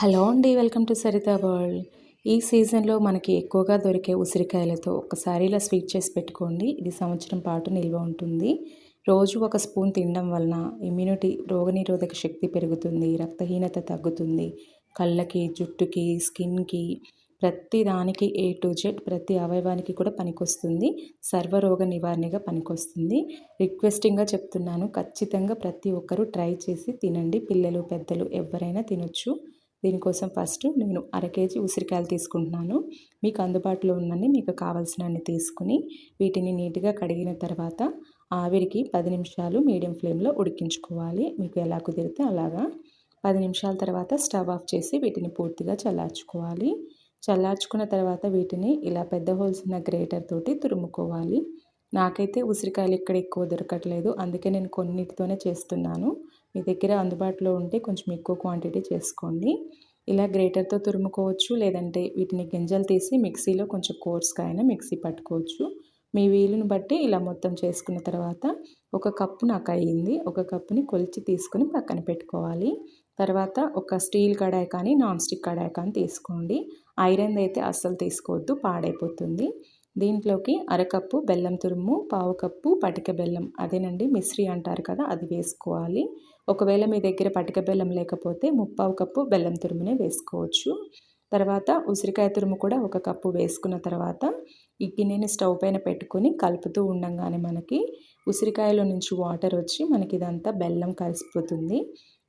Hello అండి welcome to Saritha world. ఈ సీజన్లో మనకి ఎక్కువగా దొరికే ఉసిరికాయలతో ఒకసారి ఇలా స్వీట్ చేసి పెట్టుకోండి. ఇది సంవత్సరం పాటు నిల్వ ఉంటుంది. రోజు ఒక స్పూన్ తినడం వలన ఇమ్యూనిటీ రోగనిరోధక శక్తి పెరుగుతుంది రక్తహీనత తగ్గుతుంది. కళ్ళకి జుట్టుకి స్కిన్కి ప్రతి దానికి ఏ టు జెడ్ ప్రతి అవయవానికి కూడా పనికొస్తుంది. సర్వరోగ నివారణగా పనికొస్తుంది. రిక్వెస్టింగ్గా చెప్తున్నాను ఖచ్చితంగా ప్రతి ఒక్కరూ ట్రై చేసి తినండి. పిల్లలు పెద్దలు ఎవరైనా తినొచ్చు. దీనికోసం ఫస్ట్ నేను అర కేజీ ఉసిరికాయలు తీసుకుంటున్నాను. మీకు అందుబాటులో ఉన్నన్ని మీకు కావాల్సినన్ని తీసుకుని వీటిని నీట్గా కడిగిన తర్వాత ఆవిరికి పది నిమిషాలు మీడియం ఫ్లేమ్లో ఉడికించుకోవాలి. మీకు ఎలా కుదిరితే అలాగా. పది నిమిషాల తర్వాత స్టవ్ ఆఫ్ చేసి వీటిని పూర్తిగా చల్లార్చుకోవాలి. చల్లార్చుకున్న తర్వాత వీటిని ఇలా పెద్ద హోల్స్ ఉన్న గ్రేటర్ తోటి తురుముకోవాలి. నాకైతే ఉసిరికాయలు ఇక్కడ ఎక్కువ దొరకట్లేదు. అందుకే నేను కొన్నిటితోనే చేస్తున్నాను. మీ దగ్గర అందుబాటులో ఉంటే కొంచెం ఎక్కువ క్వాంటిటీ చేసుకోండి. ఇలా గ్రేటర్తో తురుముకోవచ్చు లేదంటే వీటిని గింజలు తీసి మిక్సీలో కొంచెం కోర్స్గా అయినా మిక్సీ పట్టుకోవచ్చు. మీ వీలుని బట్టి ఇలా మొత్తం చేసుకున్న తర్వాత ఒక కప్పు నాకు అయ్యింది. ఒక కప్పుని కొలిచి తీసుకొని పక్కన పెట్టుకోవాలి. తర్వాత ఒక స్టీల్ కడాయి కానీ నాన్ స్టిక్ కడాయి కానీ తీసుకోండి. ఐరన్ అయితే అస్సలు తీసుకోవద్దు పాడైపోతుంది. దీంట్లోకి అరకప్పు బెల్లం తురుము పావు కప్పు పటిక బెల్లం. అదేనండి మిశ్రీ అంటారు కదా అది వేసుకోవాలి. ఒకవేళ మీ దగ్గర పటిక బెల్లం లేకపోతే ముప్పావు కప్పు బెల్లం తురుమునే వేసుకోవచ్చు. తర్వాత ఉసిరికాయ తురుము కూడా ఒక కప్పు వేసుకున్న తర్వాత ఈ గిన్నెని స్టవ్ పైన పెట్టుకొని కలుపుతూ ఉండంగానే మనకి ఉసిరికాయలో నుంచి వాటర్ వచ్చి మనకి ఇదంతా బెల్లం కలిసిపోతుంది.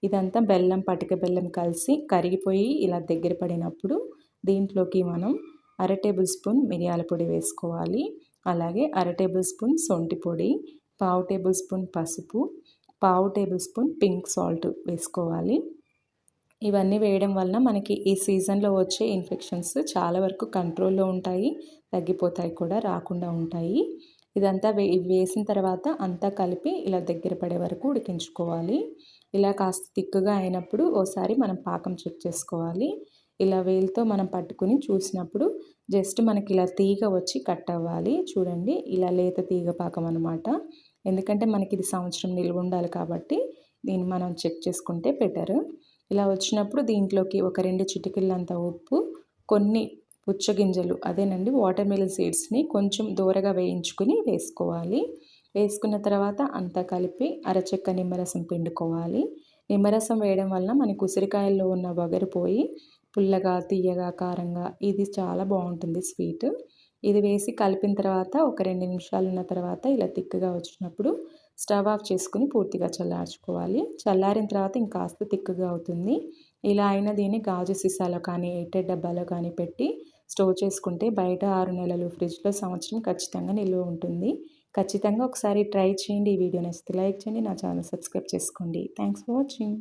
ఇదంతా బెల్లం పటిక బెల్లం కలిసి కరిగిపోయి ఇలా దగ్గర పడినప్పుడు దీంట్లోకి మనం అర టేబుల్ స్పూన్ మిరియాల పొడి వేసుకోవాలి. అలాగే అర టేబుల్ స్పూన్ సొంటి పొడి పావు టేబుల్ స్పూన్ పసుపు పావు టేబుల్ స్పూన్ పింక్ సాల్ట్ వేసుకోవాలి. ఇవన్నీ వేయడం వలన మనకి ఈ సీజన్లో వచ్చే ఇన్ఫెక్షన్స్ చాలా వరకు కంట్రోల్లో ఉంటాయి తగ్గిపోతాయి కూడా రాకుండా ఉంటాయి. ఇదంతా వే వేసిన తర్వాత అంతా కలిపి ఇలా దగ్గర పడే వరకు ఉడికించుకోవాలి. ఇలా కాస్త తిక్కుగా అయినప్పుడు ఓసారి మనం పాకం చెక్ చేసుకోవాలి. ఇలా వేలుతో మనం పట్టుకుని చూసినప్పుడు జస్ట్ మనకి ఇలా తీగ వచ్చి కట్ అవ్వాలి. చూడండి ఇలా లేత తీగ పాకం అనమాట ఎందుకంటే మనకి ఇది సంవత్సరం నిల్వ ఉండాలి కాబట్టి దీన్ని మనం చెక్ చేసుకుంటే బెటర్. ఇలా వచ్చినప్పుడు దీంట్లోకి ఒక రెండు చిటికలంత ఉప్పు కొన్ని పుచ్చగింజలు అదేనండి వాటర్ మిలన్ సీడ్స్ని కొంచెం దూరగా వేయించుకుని వేసుకోవాలి. వేసుకున్న తర్వాత అంతా కలిపి అరచెక్క నిమ్మరసం పిండుకోవాలి. నిమ్మరసం వేయడం వలన మనకి ఉసిరికాయల్లో ఉన్న వగరు పోయి పుల్లగా తీయగా కారంగా ఇది చాలా బాగుంటుంది స్వీట్. ఇది వేసి కలిపిన తర్వాత ఒక రెండు నిమిషాలు ఉన్న తర్వాత ఇలా తిక్కుగా వచ్చినప్పుడు స్టవ్ ఆఫ్ చేసుకుని పూర్తిగా చల్లార్చుకోవాలి. చల్లారిన తర్వాత ఇంకాస్త తిక్కుగా అవుతుంది. ఇలా అయినా దీన్ని గాజు సీసాలో కానీ ఎయిటెడ్ డబ్బాలో కానీ పెట్టి స్టోర్ చేసుకుంటే బయట ఆరు నెలలు ఫ్రిడ్జ్లో సంవత్సరం ఖచ్చితంగా నిల్వ ఉంటుంది. ఖచ్చితంగా ఒకసారి ట్రై చేయండి ఈ వీడియో. నచ్చితే లైక్ చేయండి నా ఛానల్ సబ్స్క్రైబ్ చేసుకోండి. Thanks for watching.